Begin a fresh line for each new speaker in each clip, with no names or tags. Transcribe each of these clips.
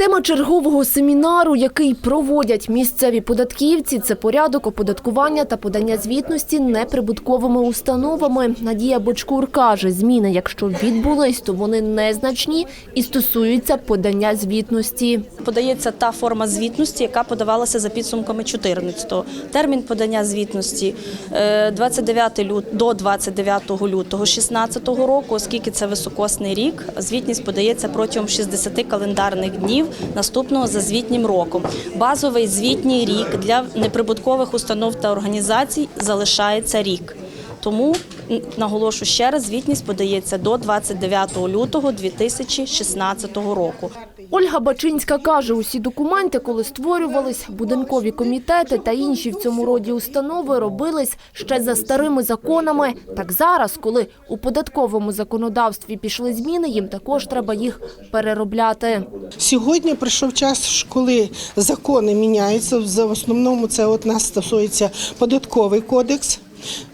Тема чергового семінару, який проводять місцеві податківці, це порядок оподаткування та подання звітності неприбутковими установами. Надія Бочкур каже, зміни, якщо відбулись, то вони незначні і стосуються подання звітності.
Подається та форма звітності, яка подавалася за підсумками 14-го. Термін подання звітності е, 29 лют до 29 лютого 16-го року, оскільки це високосний рік. Звітність подається протягом 60 календарних днів наступного за звітнім роком. Базовий звітній рік для неприбуткових установ та організацій залишається рік. Тому наголошу ще раз, звітність подається до 29 лютого 2016 року.
Ольга Бачинська каже, усі документи, коли створювались, будинкові комітети та інші в цьому роді установи робились ще за старими законами. Так зараз, коли у податковому законодавстві пішли зміни, їм також треба їх переробляти.
Сьогодні прийшов час, коли закони міняються. В основному це от нас стосується податковий кодекс.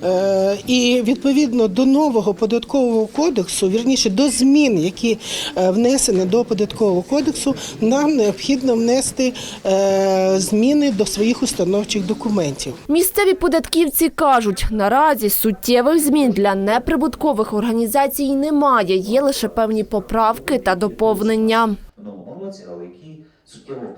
Е, І відповідно до нового податкового кодексу, вірніше до змін, які е, внесені до податкового кодексу, нам необхідно внести е, зміни до своїх установчих документів.
Місцеві податківці кажуть, наразі суттєвих змін для неприбуткових організацій немає, є лише певні поправки та доповнення.